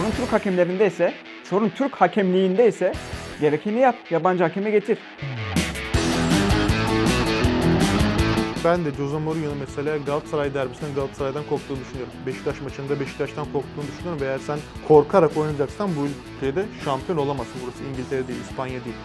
Sorun Türk hakemlerinde ise, sorun Türk hakemliğinde ise gerekeni yap. Yabancı hakemi getir. Ben de Jose Mourinho'nun mesela Galatasaray derbisinden Galatasaray'dan korktuğunu düşünüyorum. Beşiktaş maçında Beşiktaş'tan korktuğunu düşünüyorum ve eğer sen korkarak oynayacaksan bu ülkede şampiyon olamazsın. Burası İngiltere değil, İspanya değil.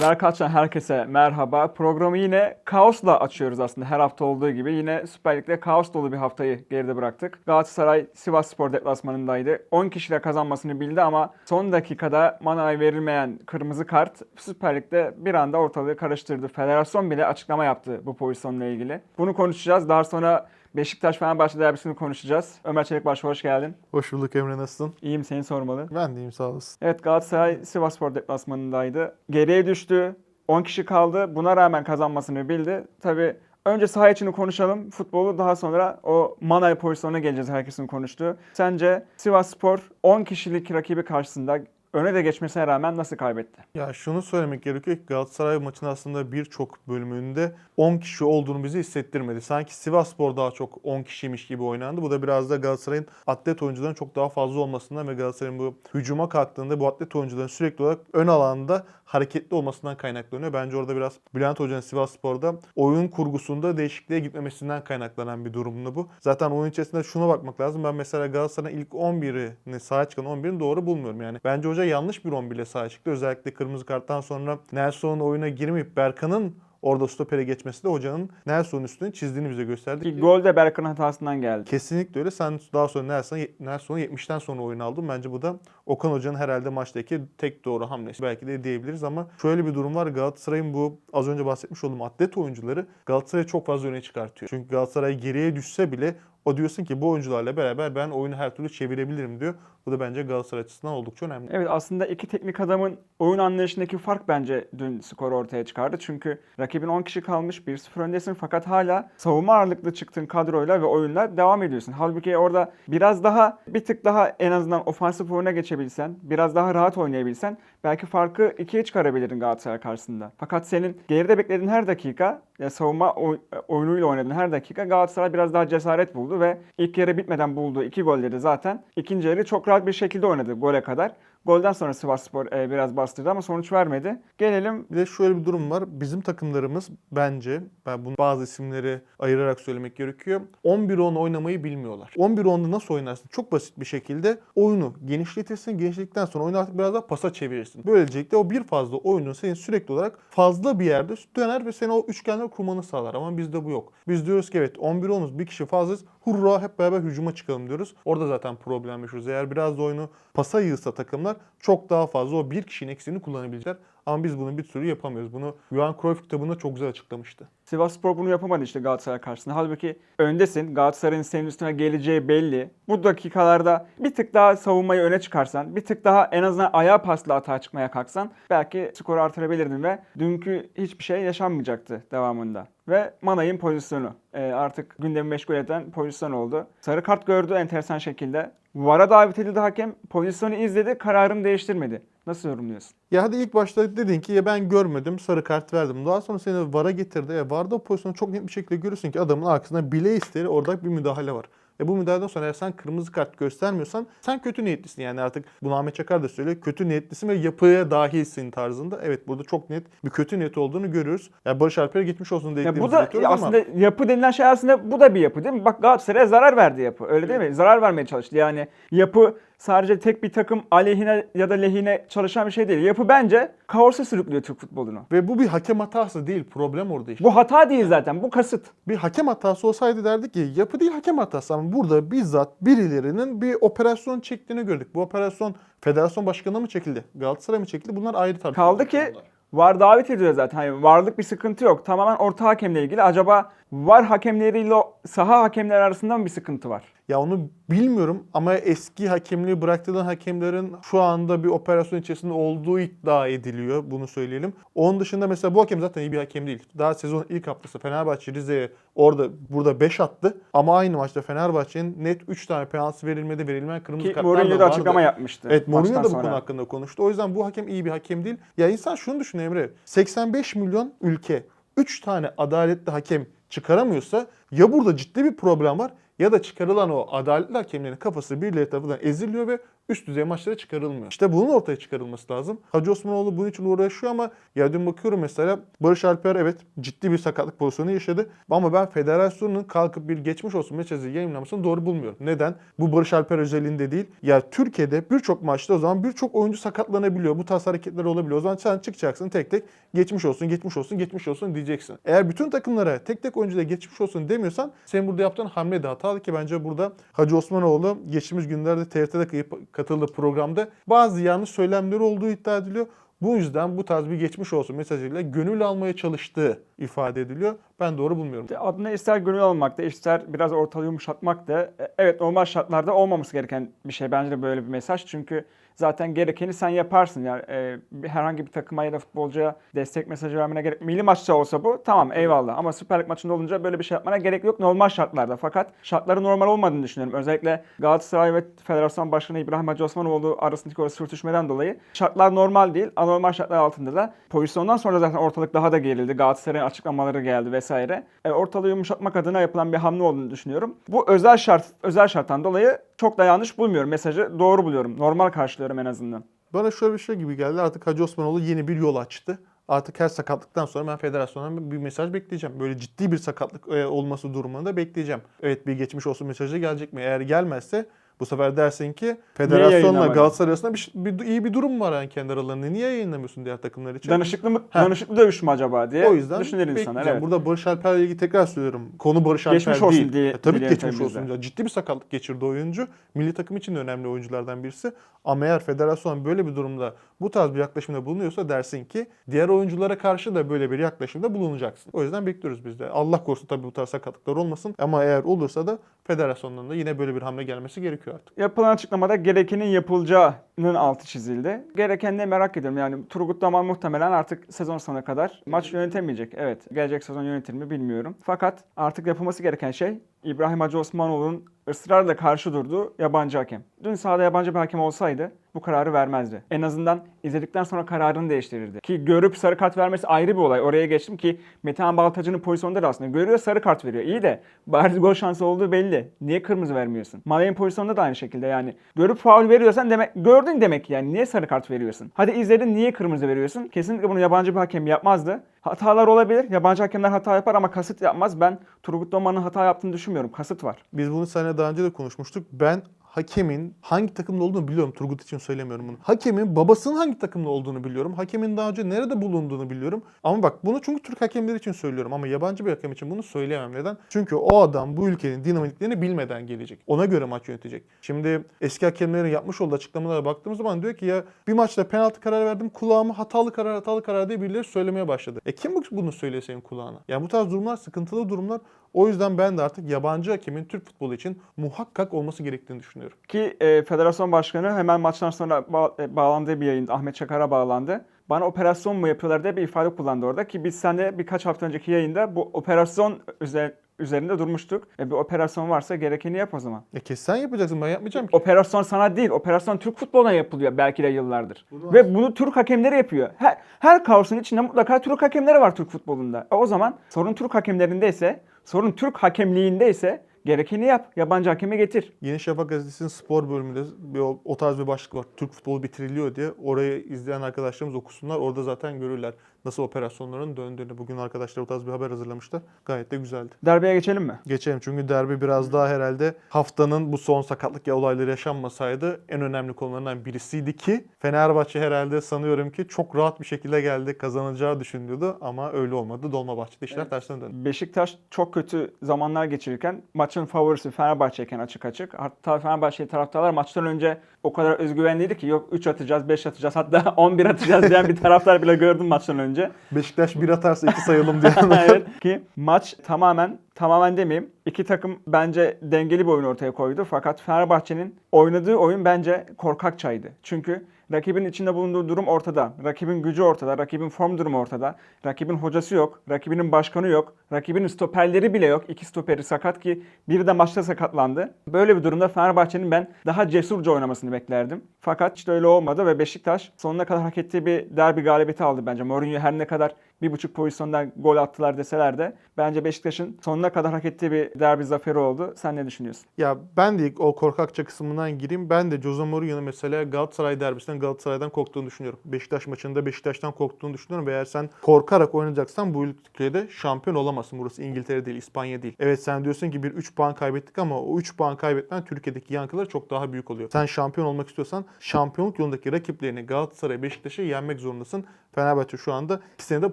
Verkaç'tan herkese merhaba. Programı yine kaosla açıyoruz aslında her hafta olduğu gibi. Yine Süper Lig'de kaos dolu bir haftayı geride bıraktık. Galatasaray Sivas Spor deplasmanındaydı. 10 kişiyle kazanmasını bildi ama son dakikada Manay verilmeyen kırmızı kart Süper Lig'de bir anda ortalığı karıştırdı. Federasyon bile açıklama yaptı bu pozisyonla ilgili. Bunu konuşacağız. Daha sonra Beşiktaş Fenerbahçe derbisini konuşacağız. Ömer Çelikbaş hoş geldin. Hoş bulduk Emre nasılsın? İyiyim seni sormalı. Ben deyim sağ olasın. Evet Galatasaray Sivasspor deplasmanındaydı. Geriye düştü. 10 kişi kaldı. Buna rağmen kazanmasını bildi. Tabii önce saha içini konuşalım. Futbolu daha sonra o Manay pozisyonuna geleceğiz herkesin konuştuğu. Sence Sivasspor 10 kişilik rakibi karşısında öne de geçmesine rağmen nasıl kaybetti? Ya şunu söylemek gerekiyor ki Galatasaray maçın aslında birçok bölümünde 10 kişi olduğunu bize hissettirmedi. Sanki Sivasspor daha çok 10 kişiymiş gibi oynandı. Bu da biraz da Galatasaray'ın atlet oyuncuların çok daha fazla olmasından ve Galatasaray'ın bu hücuma kalktığında bu atlet oyuncuların sürekli olarak ön alanda hareketli olmasından kaynaklanıyor. Bence orada biraz Bülent Hoca'nın Sivasspor'da oyun kurgusunda değişikliğe gitmemesinden kaynaklanan bir durumdu bu. Zaten oyun içerisinde şuna bakmak lazım. Ben mesela Galatasaray'ın ilk 11'ini sahaya çıkan 11'ini doğru bulmuyorum. Yani bence hoca yanlış bir 11 ile sahaya çıktı. Özellikle kırmızı karttan sonra Nelson'un oyuna girmeyip Berkan'ın orada stopere geçmesi de hocanın Nelson'un üstüne çizdiğini bize gösterdi. Ki gol de Berkan'ın hatasından geldi. Kesinlikle öyle. Sen daha sonra Nelson, Nelson'u 70'ten sonra oyun aldın. Bence bu da Okan Hoca'nın herhalde maçtaki tek doğru hamlesi. Belki de diyebiliriz ama şöyle bir durum var. Galatasaray'ın bu az önce bahsetmiş olduğum atlet oyuncuları Galatasaray'ı çok fazla öne çıkartıyor. Çünkü Galatasaray geriye düşse bile o diyorsun ki bu oyuncularla beraber ben oyunu her türlü çevirebilirim diyor. Bu da bence Galatasaray açısından oldukça önemli. Evet aslında iki teknik adamın oyun anlayışındaki fark bence dün skoru ortaya çıkardı. Çünkü rakibin 10 kişi kalmış 1-0 öndesin fakat hala savunma ağırlıklı çıktığın kadroyla ve oyunla devam ediyorsun. Halbuki orada biraz daha bir tık daha en azından ofansif oyuna geçebilsen, biraz daha rahat oynayabilsen belki farkı ikiye çıkarabilirdin Galatasaray karşısında. Fakat senin geride beklediğin her dakika, savunma oy- oyunuyla oynadığın her dakika Galatasaray biraz daha cesaret buldu ve ilk yarı bitmeden bulduğu iki golleri zaten ikinci yarı çok rahat bir şekilde oynadı gole kadar. Golden sonra Sivasspor e, biraz bastırdı ama sonuç vermedi. Gelelim Bir de şöyle bir durum var. Bizim takımlarımız bence, ben bunu bazı isimleri ayırarak söylemek gerekiyor. 11-10 oynamayı bilmiyorlar. 11-10'da nasıl oynarsın? Çok basit bir şekilde oyunu genişletirsin. Genişledikten sonra oyunu artık biraz daha pasa çevirirsin. Böylelikle o bir fazla oyunun senin sürekli olarak fazla bir yerde döner ve seni o üçgenler kurmanı sağlar. Ama bizde bu yok. Biz diyoruz ki evet 11-10'uz bir kişi fazlayız. Hurra hep beraber hücuma çıkalım diyoruz. Orada zaten problem yaşıyoruz. Eğer biraz da oyunu pasa yığsa takımlar çok daha fazla o bir kişinin eksiğini kullanabilecekler. Ama biz bunu bir türlü yapamıyoruz. Bunu Johan Cruyff kitabında çok güzel açıklamıştı. Sivasspor bunu yapamadı işte Galatasaray karşısında. Halbuki öndesin. Galatasaray'ın senin üstüne geleceği belli. Bu dakikalarda bir tık daha savunmayı öne çıkarsan, bir tık daha en azından ayağa pasla atağa çıkmaya kalksan belki skoru artırabilirdin ve dünkü hiçbir şey yaşanmayacaktı devamında. Ve Manay'ın pozisyonu. Ee, artık gündemi meşgul eden pozisyon oldu. Sarı kart gördü enteresan şekilde. VAR'a davet edildi hakem. Pozisyonu izledi, kararını değiştirmedi. Nasıl yorumluyorsun? Ya hadi ilk başta dedin ki ya ben görmedim sarı kart verdim. Daha sonra seni VAR'a getirdi. Ya VAR'da o pozisyonu çok net bir şekilde görürsün ki adamın arkasında bile isteri orada bir müdahale var. E bu müdahaleden sonra eğer sen kırmızı kart göstermiyorsan sen kötü niyetlisin. Yani artık bunu Ahmet Çakar da söylüyor. Kötü niyetlisin ve yapıya dahilsin tarzında. Evet burada çok net bir kötü niyet olduğunu görüyoruz. Ya Barış Alper'e gitmiş olsun Ya dediklerimizi bu da iletiyoruz ama- aslında yapı denilen şey aslında bu da bir yapı değil mi? Bak Galatasaray'a zarar verdi yapı. Öyle değil mi? Zarar vermeye çalıştı. Yani yapı sadece tek bir takım aleyhine ya da lehine çalışan bir şey değil. Yapı bence kaosa sürüklüyor Türk futbolunu. Ve bu bir hakem hatası değil. Problem orada işte. Bu hata değil zaten. Bu kasıt. bir hakem hatası olsaydı derdik ki yapı değil hakem hatası ama burada bizzat birilerinin bir operasyon çektiğini gördük. Bu operasyon federasyon başkanına mı çekildi? Galatasaray mı çekildi? Bunlar ayrı tartışmalar. Kaldı ki VAR davet ediyor zaten. Hani varlık bir sıkıntı yok. Tamamen orta hakemle ilgili. Acaba VAR hakemleriyle saha hakemleri arasında mı bir sıkıntı var? Ya onu bilmiyorum ama eski hakemliği bıraktığı hakemlerin şu anda bir operasyon içerisinde olduğu iddia ediliyor. Bunu söyleyelim. Onun dışında mesela bu hakem zaten iyi bir hakem değil. Daha sezonun ilk haftası Fenerbahçe Rize'ye orada burada 5 attı. Ama aynı maçta Fenerbahçe'nin net 3 tane penaltı verilmedi. Verilmeyen kırmızı Ki kartlar Mourinho da vardı. açıklama yapmıştı. Evet Mourinho da bu sonra. konu hakkında konuştu. O yüzden bu hakem iyi bir hakem değil. Ya insan şunu düşün Emre. 85 milyon ülke 3 tane adaletli hakem çıkaramıyorsa ya burada ciddi bir problem var ya da çıkarılan o adaletli hakemlerin kafası birileri tarafından eziliyor ve üst düzey maçlara çıkarılmıyor. İşte bunun ortaya çıkarılması lazım. Hacı Osmanoğlu bunun için uğraşıyor ama ya dün bakıyorum mesela Barış Alper evet ciddi bir sakatlık pozisyonu yaşadı. Ama ben federasyonun kalkıp bir geçmiş olsun mesajı yayınlamasını doğru bulmuyorum. Neden? Bu Barış Alper özelinde değil. Ya Türkiye'de birçok maçta o zaman birçok oyuncu sakatlanabiliyor. Bu tarz hareketler olabiliyor. O zaman sen çıkacaksın tek tek geçmiş olsun, geçmiş olsun, geçmiş olsun diyeceksin. Eğer bütün takımlara tek tek oyuncuya geçmiş olsun demiyorsan senin burada yaptığın hamle de hatalı ki bence burada Hacı Osmanoğlu geçtiğimiz günlerde TRT'de kayıp- katıldığı programda bazı yanlış söylemleri olduğu iddia ediliyor. Bu yüzden bu tarz bir geçmiş olsun mesajıyla gönül almaya çalıştığı ifade ediliyor. Ben doğru bulmuyorum. Adına ister gönül almakta, ister biraz ortalığı yumuşatmak da e, evet normal şartlarda olmaması gereken bir şey bence de böyle bir mesaj. Çünkü zaten gerekeni sen yaparsın. Yani e, herhangi bir takıma ya da futbolcuya destek mesajı vermene gerek. Milli maçta olsa bu tamam eyvallah ama Süper Lig maçında olunca böyle bir şey yapmana gerek yok normal şartlarda. Fakat şartları normal olmadığını düşünüyorum. Özellikle Galatasaray ve Federasyon Başkanı İbrahim Hacı Osmanoğlu arasındaki o sürtüşmeden dolayı şartlar normal değil. Anormal şartlar altında da pozisyondan sonra zaten ortalık daha da gerildi. Galatasaray'ın açıklamaları geldi vesaire. E, ortalığı yumuşatmak adına yapılan bir hamle olduğunu düşünüyorum. Bu özel şart özel şarttan dolayı çok da yanlış bulmuyorum. Mesajı doğru buluyorum. Normal karşılıyorum en azından. Bana şöyle bir şey gibi geldi. Artık Hacı Osmanoğlu yeni bir yol açtı. Artık her sakatlıktan sonra ben federasyondan bir mesaj bekleyeceğim. Böyle ciddi bir sakatlık e, olması durumunda bekleyeceğim. Evet bir geçmiş olsun mesajı gelecek mi? Eğer gelmezse bu sefer dersin ki federasyonla? Galatasaray arasında bir, bir- iyi bir durum var yani kendi aralarında. Niye yayınlamıyorsun diğer takımlar için? Danışıklı mı, Ha. danışıklı dövüş mü acaba diye o yüzden düşünür insanlar. Evet. Burada Barış Alper'le ilgili tekrar söylüyorum. Konu Barış Alper Geçmiş olsun değil. diye- E, tabii geçmiş olsun. biz de. Ya Ciddi bir sakatlık geçirdi oyuncu. Milli takım için de önemli oyunculardan birisi. Ama eğer federasyon böyle bir durumda bu tarz bir yaklaşımda bulunuyorsa dersin ki diğer oyunculara karşı da böyle bir yaklaşımda bulunacaksın. O yüzden bekliyoruz biz de. Allah korusun tabii bu tarz sakatlıklar olmasın. Ama eğer olursa da federasyondan da yine böyle bir hamle gelmesi gerekiyor artık. Yapılan açıklamada gerekenin yapılacağının altı çizildi. Gereken ne merak ediyorum. Yani Turgut Daman muhtemelen artık sezon sonuna kadar maç yönetemeyecek. Evet gelecek sezon yönetir mi bilmiyorum. Fakat artık yapılması gereken şey İbrahim Hacı Osmanoğlu'nun ısrarla karşı durduğu yabancı hakem. Dün sahada yabancı bir hakem olsaydı bu kararı vermezdi. En azından izledikten sonra kararını değiştirirdi. Ki görüp sarı kart vermesi ayrı bir olay. Oraya geçtim ki Metehan Baltacı'nın pozisyonunda da aslında görüyor sarı kart veriyor. İyi de bariz gol şansı olduğu belli. Niye kırmızı vermiyorsun? Male'nin pozisyonunda da aynı şekilde yani. Görüp faul veriyorsan demek gördün demek yani. Niye sarı kart veriyorsun? Hadi izledin niye kırmızı veriyorsun? Kesinlikle bunu yabancı bir hakem yapmazdı. Hatalar olabilir. Yabancı hakemler hata yapar ama kasıt yapmaz. Ben Turgut Doman'ın hata yaptığını düşünmüyorum. Kasıt var. Biz bunu seninle daha önce de konuşmuştuk. Ben hakemin hangi takımda olduğunu biliyorum. Turgut için söylemiyorum bunu. Hakemin babasının hangi takımda olduğunu biliyorum. Hakemin daha önce nerede bulunduğunu biliyorum. Ama bak bunu çünkü Türk hakemleri için söylüyorum. Ama yabancı bir hakem için bunu söyleyemem. Neden? Çünkü o adam bu ülkenin dinamiklerini bilmeden gelecek. Ona göre maç yönetecek. Şimdi eski hakemlerin yapmış olduğu açıklamalara baktığımız zaman diyor ki ya bir maçta penaltı kararı verdim kulağıma hatalı karar hatalı karar diye birileri söylemeye başladı. E kim bu- bunu söylüyor senin kulağına? Yani bu tarz durumlar sıkıntılı durumlar. O yüzden ben de artık yabancı hakemin Türk futbolu için muhakkak olması gerektiğini düşünüyorum. Ki e, federasyon başkanı hemen maçtan sonra ba- e, bağlandığı bir yayında Ahmet Çakar'a bağlandı. Bana operasyon mu yapıyorlar diye bir ifade kullandı orada ki biz seninle birkaç hafta önceki yayında bu operasyon üzer- üzerinde durmuştuk. E, bir operasyon varsa gerekeni yap o zaman. E kes sen yapacaksın ben yapmayacağım ki. Operasyon sana değil, operasyon Türk futboluna yapılıyor belki de yıllardır. Bunu- Ve bunu Türk hakemleri yapıyor. Her, her kaosun içinde mutlaka Türk hakemleri var Türk futbolunda. E, o zaman sorun Türk hakemlerindeyse, sorun Türk hakemliğindeyse gerekeni yap. Yabancı hakemi getir. Yeni Şafak gazetesinin spor bölümünde bir, o, tarz bir başlık var. Türk futbolu bitiriliyor diye. Orayı izleyen arkadaşlarımız okusunlar. Orada zaten görürler nasıl operasyonların döndüğünü. Bugün arkadaşlar o tarz bir haber hazırlamışlar. Gayet de güzeldi. Derbeye geçelim mi? Geçelim çünkü derbi biraz daha herhalde haftanın bu son sakatlık ya olayları yaşanmasaydı en önemli konularından birisiydi ki Fenerbahçe herhalde sanıyorum ki çok rahat bir şekilde geldi kazanacağı düşünülüyordu ama öyle olmadı. Dolmabahçe'de işler tersine döndü. Beşiktaş çok kötü zamanlar geçirirken maçın favorisi Fenerbahçe'yken açık açık. Hatta Fenerbahçe taraftarlar maçtan önce o kadar özgüvenliydi ki yok 3 atacağız, 5 atacağız hatta 11 atacağız diyen bir taraftar bile gördüm maçtan önce. Beşiktaş bir atarsa iki sayalım diyenler. evet ki maç tamamen tamamen demeyeyim. iki takım bence dengeli bir oyun ortaya koydu. Fakat Fenerbahçe'nin oynadığı oyun bence korkakçaydı. Çünkü rakibin içinde bulunduğu durum ortada. Rakibin gücü ortada. Rakibin form durumu ortada. Rakibin hocası yok. Rakibinin başkanı yok. Rakibinin stoperleri bile yok. İki stoperi sakat ki biri de maçta sakatlandı. Böyle bir durumda Fenerbahçe'nin ben daha cesurca oynamasını beklerdim. Fakat işte öyle olmadı ve Beşiktaş sonuna kadar hak ettiği bir derbi galibiyeti aldı bence. Mourinho her ne kadar bir buçuk pozisyondan gol attılar deseler de bence Beşiktaş'ın sonuna kadar hak ettiği bir derbi zaferi oldu. Sen ne düşünüyorsun? Ya ben de o korkakça kısmından gireyim. Ben de Jose Mourinho'nun mesela Galatasaray derbisinden Galatasaray'dan korktuğunu düşünüyorum. Beşiktaş maçında Beşiktaş'tan korktuğunu düşünüyorum. Ve eğer sen korkarak oynayacaksan bu ülkede şampiyon olamazsın. Burası İngiltere değil, İspanya değil. Evet sen diyorsun ki bir 3 puan kaybettik ama o 3 puan kaybetmen Türkiye'deki yankıları çok daha büyük oluyor. Sen şampiyon olmak istiyorsan şampiyonluk yolundaki rakiplerini Galatasaray, Beşiktaş'ı yenmek zorundasın. Fenerbahçe şu anda ikisine de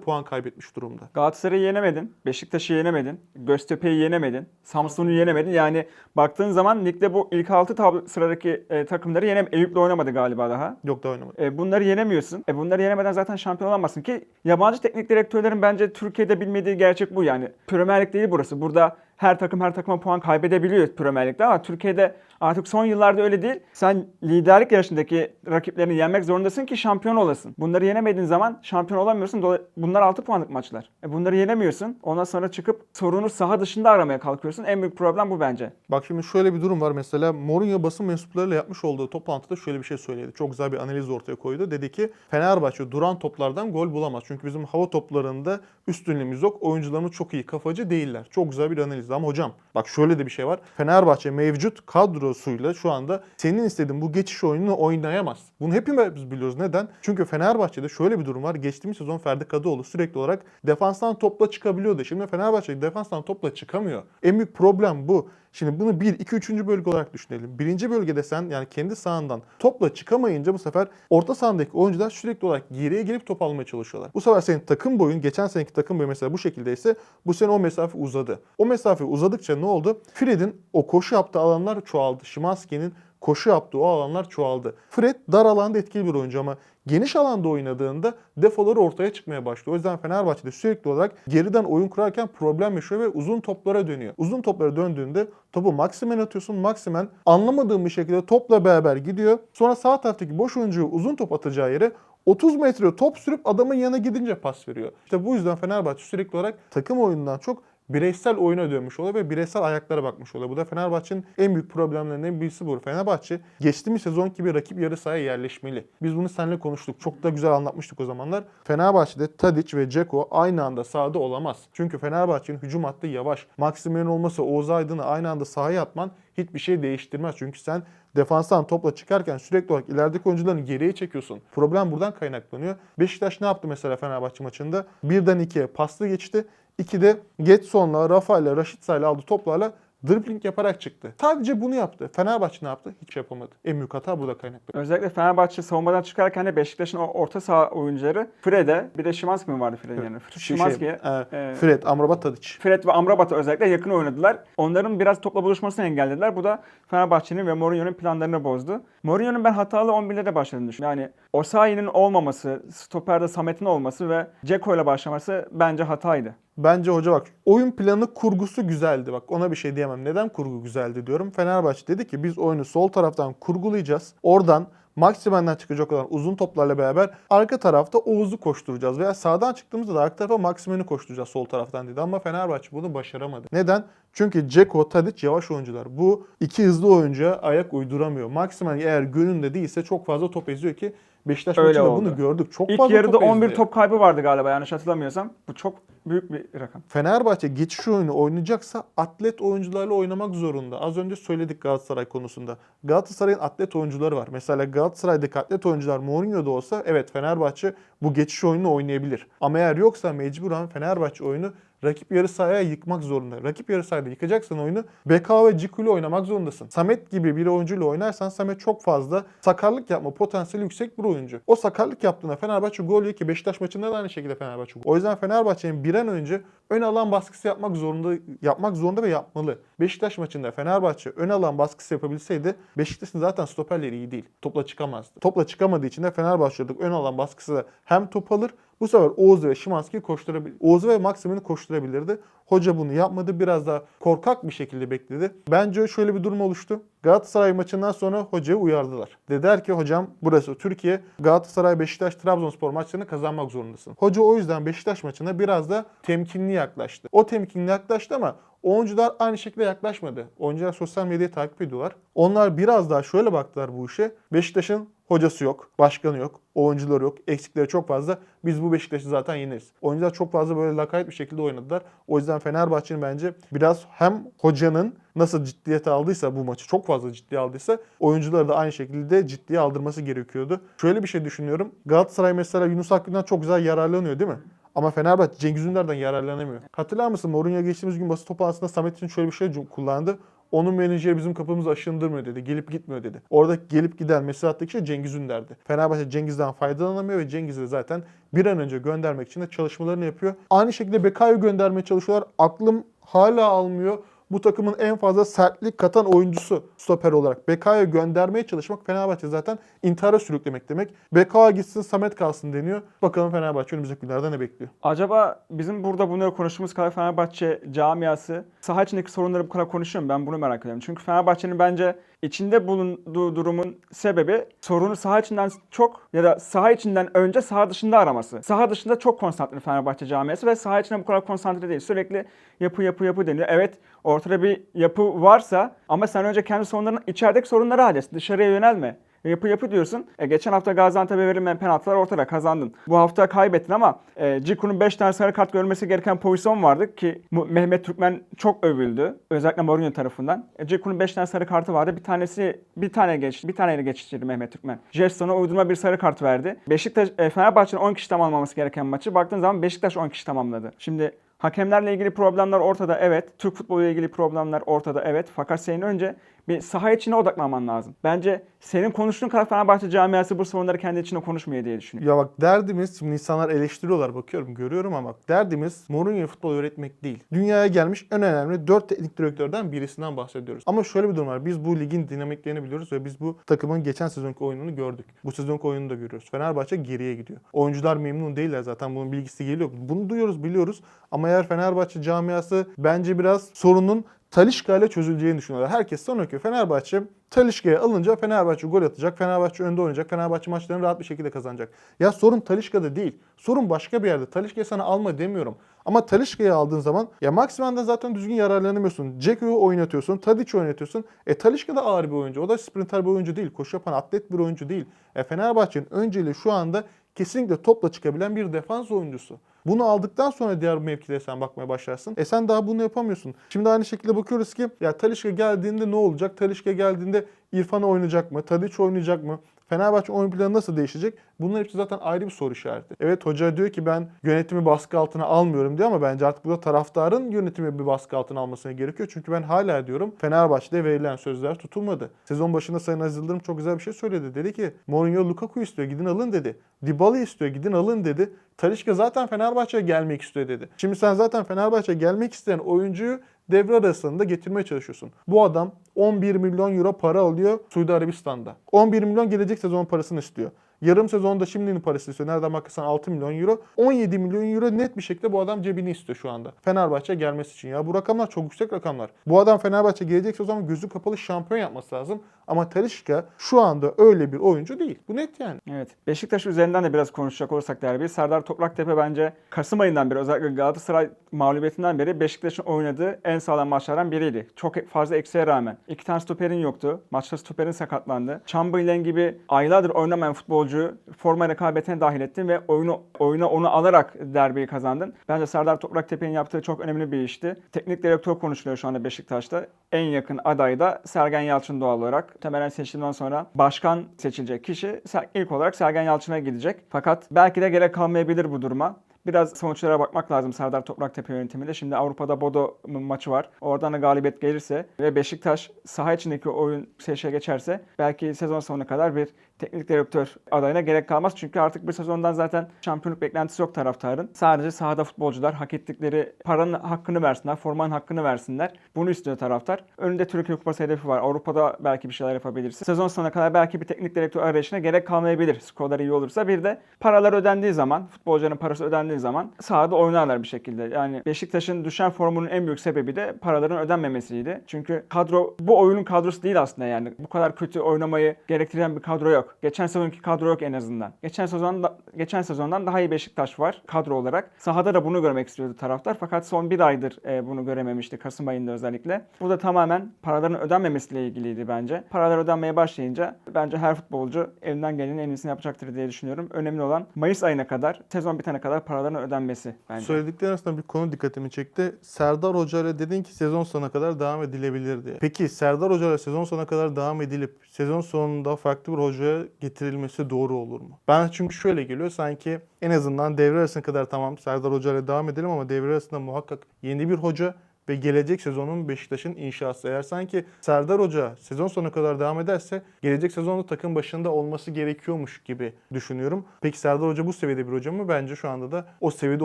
puan kaybetmiş durumda. Galatasaray'ı yenemedin, Beşiktaş'ı yenemedin, Göztepe'yi yenemedin, Samsun'u yenemedin. Yani baktığın zaman ligde bu ilk 6 tablo sıradaki e, takımları yenem Eyüp'le oynamadı galiba daha. Yok da oynamadı. E, bunları yenemiyorsun. E, bunları yenemeden zaten şampiyon olamazsın ki yabancı teknik direktörlerin bence Türkiye'de bilmediği gerçek bu yani. Premier Lig değil burası. Burada her takım her takıma puan kaybedebiliyor Premier Lig'de ama Türkiye'de artık son yıllarda öyle değil. Sen liderlik yarışındaki rakiplerini yenmek zorundasın ki şampiyon olasın. Bunları yenemediğin zaman şampiyon olamıyorsun. Bunlar 6 puanlık maçlar. E bunları yenemiyorsun. Ondan sonra çıkıp sorunu saha dışında aramaya kalkıyorsun. En büyük problem bu bence. Bak şimdi şöyle bir durum var mesela Mourinho basın mensuplarıyla yapmış olduğu toplantıda şöyle bir şey söyledi. Çok güzel bir analiz ortaya koydu. Dedi ki Fenerbahçe duran toplardan gol bulamaz. Çünkü bizim hava toplarında üstünlüğümüz yok. Oyuncularımız çok iyi kafacı değiller. Çok güzel bir analiz ama hocam bak şöyle de bir şey var. Fenerbahçe mevcut kadrosuyla şu anda senin istediğin bu geçiş oyununu oynayamaz. Bunu hepimiz biliyoruz. Neden? Çünkü Fenerbahçe'de şöyle bir durum var. Geçtiğimiz sezon Ferdi Kadıoğlu sürekli olarak defanstan topla çıkabiliyordu. Şimdi Fenerbahçe defanstan topla çıkamıyor. En büyük problem bu. Şimdi bunu 1, 2, 3. bölge olarak düşünelim. Birinci bölgede sen yani kendi sahandan topla çıkamayınca bu sefer orta sahadaki oyuncular sürekli olarak geriye gelip top almaya çalışıyorlar. Bu sefer senin takım boyun, geçen seneki takım boyu mesela bu şekildeyse bu sene o mesafe uzadı. O mesafe uzadıkça ne oldu? Fred'in o koşu yaptığı alanlar çoğaldı. Şimanski'nin koşu yaptığı o alanlar çoğaldı. Fred dar alanda etkili bir oyuncu ama geniş alanda oynadığında defoları ortaya çıkmaya başlıyor. O yüzden Fenerbahçe'de sürekli olarak geriden oyun kurarken problem yaşıyor ve uzun toplara dönüyor. Uzun toplara döndüğünde topu Maximen atıyorsun. Maximen anlamadığın bir şekilde topla beraber gidiyor. Sonra sağ taraftaki boş oyuncuyu uzun top atacağı yere 30 metre top sürüp adamın yanına gidince pas veriyor. İşte bu yüzden Fenerbahçe sürekli olarak takım oyunundan çok bireysel oyuna dönmüş oluyor ve bireysel ayaklara bakmış oluyor. Bu da Fenerbahçe'nin en büyük problemlerinden birisi bu. Fenerbahçe geçtiğimiz sezon gibi rakip yarı sahaya yerleşmeli. Biz bunu seninle konuştuk. Çok da güzel anlatmıştık o zamanlar. Fenerbahçe'de Tadic ve Ceko aynı anda sahada olamaz. Çünkü Fenerbahçe'nin hücum hattı yavaş. Maksimen olmasa Oğuz Aydın'ı aynı anda sahaya atman hiçbir şey değiştirmez. Çünkü sen defanstan topla çıkarken sürekli olarak ilerideki oyuncularını geriye çekiyorsun. Problem buradan kaynaklanıyor. Beşiktaş ne yaptı mesela Fenerbahçe maçında? Birden ikiye paslı geçti. İkide Getson'la, Rafa'yla, Raşitsa'yla aldı toplarla dribbling yaparak çıktı. Sadece bunu yaptı. Fenerbahçe ne yaptı? Hiç yapamadı. En büyük hata burada kaynaklı. Özellikle Fenerbahçe savunmadan çıkarken de Beşiktaş'ın orta saha oyuncuları Fred'e bir de Şimanski mi vardı Fred'in yanında? Şimanski'ye e, e, Fred, Amrabat, Tadic. Fred ve Amrabat'ı özellikle yakın oynadılar. Onların biraz topla buluşmasını engellediler. Bu da Fenerbahçe'nin ve Mourinho'nun planlarını bozdu. Mourinho'nun ben hatalı 11'le de başladığını düşünüyorum. Yani Osayi'nin olmaması, stoperde Samet'in olması ve Ceko ile başlaması bence hataydı. Bence hoca bak oyun planı kurgusu güzeldi. Bak ona bir şey diyemem. Neden kurgu güzeldi diyorum. Fenerbahçe dedi ki biz oyunu sol taraftan kurgulayacağız. Oradan Maximen'den çıkacak olan uzun toplarla beraber arka tarafta Oğuz'u koşturacağız. Veya sağdan çıktığımızda da arka tarafa Maximen'i koşturacağız sol taraftan dedi. Ama Fenerbahçe bunu başaramadı. Neden? Çünkü Ceko, Tadic yavaş oyuncular. Bu iki hızlı oyuncuya ayak uyduramıyor. Maximen eğer gönlünde değilse çok fazla top eziyor ki Beşiktaş Öyle maçında oldu. bunu gördük. Çok İlk fazla yarıda top 11 ezdi. top kaybı vardı galiba yanlış hatırlamıyorsam. Bu çok büyük bir rakam. Fenerbahçe geçiş oyunu oynayacaksa atlet oyuncularla oynamak zorunda. Az önce söyledik Galatasaray konusunda. Galatasaray'ın atlet oyuncuları var. Mesela Galatasaray'daki atlet oyuncular Mourinho'da olsa evet Fenerbahçe bu geçiş oyununu oynayabilir. Ama eğer yoksa mecburen Fenerbahçe oyunu rakip yarı sahaya yıkmak zorunda. Rakip yarı sahada yıkacaksan oyunu Beka ve Ciku ile oynamak zorundasın. Samet gibi bir oyuncuyla oynarsan Samet çok fazla sakarlık yapma potansiyeli yüksek bir oyuncu. O sakarlık yaptığında Fenerbahçe gol yiyor ki Beşiktaş maçında da aynı şekilde Fenerbahçe. O yüzden Fenerbahçe'nin bir an önce ön alan baskısı yapmak zorunda yapmak zorunda ve yapmalı. Beşiktaş maçında Fenerbahçe ön alan baskısı yapabilseydi Beşiktaş'ın zaten stoperleri iyi değil. Topla çıkamazdı. Topla çıkamadığı için de Fenerbahçe'de ön alan baskısı hem top alır bu sefer Oğuz ve Şimanski'yi koşturabilir. Oğuz ve Maksim'ini koşturabilirdi. Hoca bunu yapmadı. Biraz daha korkak bir şekilde bekledi. Bence şöyle bir durum oluştu. Galatasaray maçından sonra hocayı uyardılar. Dediler ki hocam burası Türkiye. Galatasaray, Beşiktaş, Trabzonspor maçlarını kazanmak zorundasın. Hoca o yüzden Beşiktaş maçına biraz da temkinli yaklaştı. O temkinli yaklaştı ama Oyuncular aynı şekilde yaklaşmadı. Oyuncular sosyal medyayı takip ediyorlar. Onlar biraz daha şöyle baktılar bu işe. Beşiktaş'ın Hocası yok, başkanı yok, oyuncuları yok, eksikleri çok fazla. Biz bu Beşiktaş'ı zaten yeneriz. Oyuncular çok fazla böyle lakayt bir şekilde oynadılar. O yüzden Fenerbahçe'nin bence biraz hem hocanın nasıl ciddiyete aldıysa bu maçı çok fazla ciddiye aldıysa oyuncuları da aynı şekilde ciddiye aldırması gerekiyordu. Şöyle bir şey düşünüyorum. Galatasaray mesela Yunus Akgün'den çok güzel yararlanıyor değil mi? Ama Fenerbahçe Cengiz Ünder'den yararlanamıyor. Hatırlar mısın Mourinho geçtiğimiz gün basın toplantısında Samet için şöyle bir şey kullandı. Onun menajeri bizim kapımızı aşındırmıyor dedi. Gelip gitmiyor dedi. Orada gelip giden mesajtaki şey Cengiz Ünder'di. Fenerbahçe Cengiz'den faydalanamıyor ve Cengiz'i de zaten bir an önce göndermek için de çalışmalarını yapıyor. Aynı şekilde Bekay'ı göndermeye çalışıyorlar. Aklım hala almıyor. Bu takımın en fazla sertlik katan oyuncusu stoper olarak. Beka'ya göndermeye çalışmak Fenerbahçe zaten intihara sürüklemek demek. Beka gitsin Samet kalsın deniyor. Bakalım Fenerbahçe önümüzdeki günlerde ne bekliyor? Acaba bizim burada bunları konuştuğumuz kadar Fenerbahçe camiası saha içindeki sorunları bu kadar konuşuyor mu? Ben bunu merak ediyorum. Çünkü Fenerbahçe'nin bence içinde bulunduğu durumun sebebi sorunu saha içinden çok ya da saha içinden önce saha dışında araması. Saha dışında çok konsantre Fenerbahçe camiası ve saha içinde bu kadar konsantre değil. Sürekli yapı yapı yapı deniyor. Evet ortada bir yapı varsa ama sen önce kendi sorunlarını, içerideki sorunları hallet. Dışarıya yönelme. Yapı yapı diyorsun. E, geçen hafta Gaziantep'e verilmeyen penaltılar ortada kazandın. Bu hafta kaybettin ama e, Ciku'nun 5 tane sarı kart görmesi gereken pozisyon vardı ki Mehmet Türkmen çok övüldü. Özellikle Mourinho tarafından. E, Ciku'nun 5 tane sarı kartı vardı. Bir tanesi bir tane geç, bir taneyle geçiştirdi Mehmet Türkmen. Jetson'a uydurma bir sarı kart verdi. Beşiktaş e, Fenerbahçe'nin 10 kişi tamamlaması gereken maçı baktığın zaman Beşiktaş 10 kişi tamamladı. Şimdi Hakemlerle ilgili problemler ortada evet. Türk futbolu ile ilgili problemler ortada evet. Fakat senin önce bir saha içine odaklanman lazım. Bence senin konuştuğun kadar Fenerbahçe camiası bu sorunları kendi içinde konuşmuyor diye düşünüyorum. Ya bak derdimiz, şimdi insanlar eleştiriyorlar bakıyorum görüyorum ama bak derdimiz Mourinho'ya futbol öğretmek değil. Dünyaya gelmiş en önemli 4 teknik direktörden birisinden bahsediyoruz. Ama şöyle bir durum var. Biz bu ligin dinamiklerini biliyoruz ve biz bu takımın geçen sezonki oyununu gördük. Bu sezonki oyununu da görüyoruz. Fenerbahçe geriye gidiyor. Oyuncular memnun değiller zaten bunun bilgisi geliyor. Bunu duyuyoruz biliyoruz ama eğer Fenerbahçe camiası bence biraz sorunun Talişka ile çözüleceğini düşünüyorlar. Herkes sanıyor ki Fenerbahçe Talişka'ya alınca Fenerbahçe gol atacak, Fenerbahçe önde oynayacak, Fenerbahçe maçlarını rahat bir şekilde kazanacak. Ya sorun Talişka'da değil. Sorun başka bir yerde. Talişka'yı sana alma demiyorum. Ama Talişka'yı aldığın zaman ya Maximen'den zaten düzgün yararlanamıyorsun. Ceko'yu oynatıyorsun, Tadic oynatıyorsun. E Talişka da ağır bir oyuncu. O da sprinter bir oyuncu değil. Koşu yapan atlet bir oyuncu değil. E Fenerbahçe'nin önceliği şu anda kesinlikle topla çıkabilen bir defans oyuncusu. Bunu aldıktan sonra diğer mevkilere sen bakmaya başlarsın. E sen daha bunu yapamıyorsun. Şimdi aynı şekilde bakıyoruz ki ya Talişka geldiğinde ne olacak? Talişka geldiğinde İrfan oynayacak mı? Tadic oynayacak mı? Fenerbahçe oyun planı nasıl değişecek? Bunlar hepsi zaten ayrı bir soru işareti. Evet hoca diyor ki ben yönetimi baskı altına almıyorum diyor ama bence artık burada taraftarın yönetimi bir baskı altına almasına gerekiyor. Çünkü ben hala diyorum Fenerbahçe'de verilen sözler tutulmadı. Sezon başında Sayın Aziz Yıldırım çok güzel bir şey söyledi. Dedi ki Mourinho Lukaku istiyor gidin alın dedi. Dybala istiyor gidin alın dedi. Talişka zaten Fenerbahçe'ye gelmek istiyor dedi. Şimdi sen zaten Fenerbahçe'ye gelmek isteyen oyuncuyu devre arasında getirmeye çalışıyorsun. Bu adam 11 milyon euro para alıyor Suudi Arabistan'da. 11 milyon gelecek sezon parasını istiyor. Yarım sezonda şimdinin parası istiyor. Nereden bakarsan 6 milyon euro. 17 milyon euro net bir şekilde bu adam cebini istiyor şu anda. Fenerbahçe gelmesi için. Ya bu rakamlar çok yüksek rakamlar. Bu adam Fenerbahçe gelecek sezon gözü kapalı şampiyon yapması lazım. Ama Talişka şu anda öyle bir oyuncu değil. Bu net yani. Evet. Beşiktaş üzerinden de biraz konuşacak olursak derbi. Serdar Topraktepe bence Kasım ayından beri özellikle Galatasaray mağlubiyetinden beri Beşiktaş'ın oynadığı en sağlam maçlardan biriydi. Çok fazla eksiğe rağmen. İki tane stoperin yoktu. Maçta stoperin sakatlandı. Chamberlain gibi aylardır oynamayan futbolcu forma rekabetine dahil ettin ve oyunu oyuna onu alarak derbiyi kazandın. Bence Serdar Topraktepe'nin yaptığı çok önemli bir işti. Teknik direktör konuşuluyor şu anda Beşiktaş'ta. En yakın aday da Sergen Yalçın doğal olarak. Temelen seçimden sonra başkan seçilecek kişi ilk olarak Sergen Yalçın'a gidecek. Fakat belki de gerek kalmayabilir bu duruma. Biraz sonuçlara bakmak lazım Serdar Topraktepe yönetiminde. Şimdi Avrupa'da Bodo maçı var. Oradan da galibiyet gelirse ve Beşiktaş saha içindeki oyun seçe geçerse belki sezon sonuna kadar bir teknik direktör adayına gerek kalmaz. Çünkü artık bir sezondan zaten şampiyonluk beklentisi yok taraftarın. Sadece sahada futbolcular hak ettikleri paranın hakkını versinler, formanın hakkını versinler. Bunu istiyor taraftar. Önünde Türkiye Kupası hedefi var. Avrupa'da belki bir şeyler yapabilirsin. Sezon sonuna kadar belki bir teknik direktör arayışına gerek kalmayabilir. Skorlar iyi olursa. Bir de paralar ödendiği zaman, futbolcuların parası ödendiği zaman sahada oynarlar bir şekilde. Yani Beşiktaş'ın düşen formunun en büyük sebebi de paraların ödenmemesiydi. Çünkü kadro bu oyunun kadrosu değil aslında yani. Bu kadar kötü oynamayı gerektiren bir kadro yok. Geçen sezonki kadro yok en azından. Geçen sezon geçen sezondan daha iyi Beşiktaş var kadro olarak. Sahada da bunu görmek istiyordu taraftar. Fakat son bir aydır e, bunu görememişti Kasım ayında özellikle. Bu da tamamen paraların ödenmemesiyle ilgiliydi bence. Paralar ödenmeye başlayınca bence her futbolcu elinden gelenin en iyisini yapacaktır diye düşünüyorum. Önemli olan Mayıs ayına kadar, sezon bitene kadar paraların ödenmesi bence. Söylediklerin arasında bir konu dikkatimi çekti. Serdar Hoca ile dedin ki sezon sonuna kadar devam edilebilir diye. Peki Serdar Hoca ile sezon sonuna kadar devam edilip sezon sonunda farklı bir hocaya getirilmesi doğru olur mu? Ben çünkü şöyle geliyor sanki en azından devre arasına kadar tamam Serdar Hoca ile devam edelim ama devre arasında muhakkak yeni bir hoca ve gelecek sezonun Beşiktaş'ın inşası. Eğer sanki Serdar Hoca sezon sonuna kadar devam ederse gelecek sezonda takım başında olması gerekiyormuş gibi düşünüyorum. Peki Serdar Hoca bu seviyede bir hoca mı? Bence şu anda da o seviyede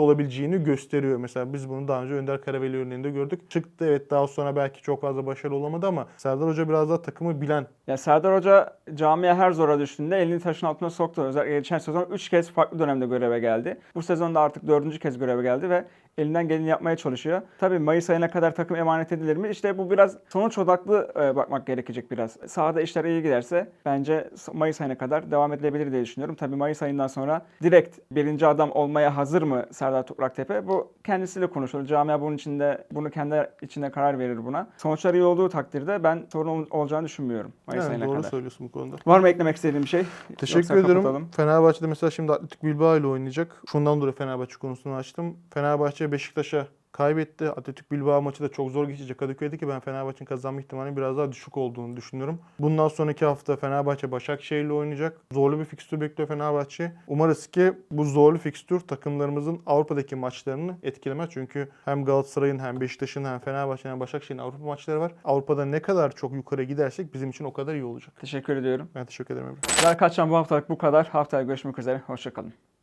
olabileceğini gösteriyor. Mesela biz bunu daha önce Önder Karaveli örneğinde gördük. Çıktı evet daha sonra belki çok fazla başarılı olamadı ama Serdar Hoca biraz daha takımı bilen Ya Serdar Hoca camiye her zora düştüğünde elini taşın altına soktu. Özellikle geçen sezon 3 kez farklı dönemde göreve geldi. Bu sezonda artık 4. kez göreve geldi ve elinden geleni yapmaya çalışıyor. Tabii Mayıs ayına kadar takım emanet edilir mi? İşte bu biraz sonuç odaklı e, bakmak gerekecek biraz. Sahada işler iyi giderse bence Mayıs ayına kadar devam edilebilir diye düşünüyorum. Tabii Mayıs ayından sonra direkt birinci adam olmaya hazır mı Serdar Topraktepe? Bu kendisiyle konuşulur. Camia bunun içinde bunu kendi içinde karar verir buna. Sonuçlar iyi olduğu takdirde ben sorun ol- olacağını düşünmüyorum Mayıs yani ayına doğru kadar. söylüyorsun bu konuda. Var mı eklemek istediğin bir şey? Teşekkür Yoksa ederim. kapatalım. Fenerbahçe'de mesela şimdi Atletik Bilbao ile oynayacak. Şundan dolayı Fenerbahçe konusunu açtım. Fenerbahçe Beşiktaş'a kaybetti. Atletik Bilbao maçı da çok zor geçecek Kadıköy'de ki ben Fenerbahçe'nin kazanma ihtimalinin biraz daha düşük olduğunu düşünüyorum. Bundan sonraki hafta Fenerbahçe Başakşehir ile oynayacak. Zorlu bir fikstür bekliyor Fenerbahçe. Umarız ki bu zorlu fikstür takımlarımızın Avrupa'daki maçlarını etkilemez. Çünkü hem Galatasaray'ın hem Beşiktaş'ın hem Fenerbahçe'nin hem Başakşehir'in Avrupa maçları var. Avrupa'da ne kadar çok yukarı gidersek bizim için o kadar iyi olacak. Teşekkür ediyorum. Ben teşekkür ederim Emre. Ben kaçacağım bu haftalık bu kadar. Haftaya görüşmek üzere. Hoşçakalın.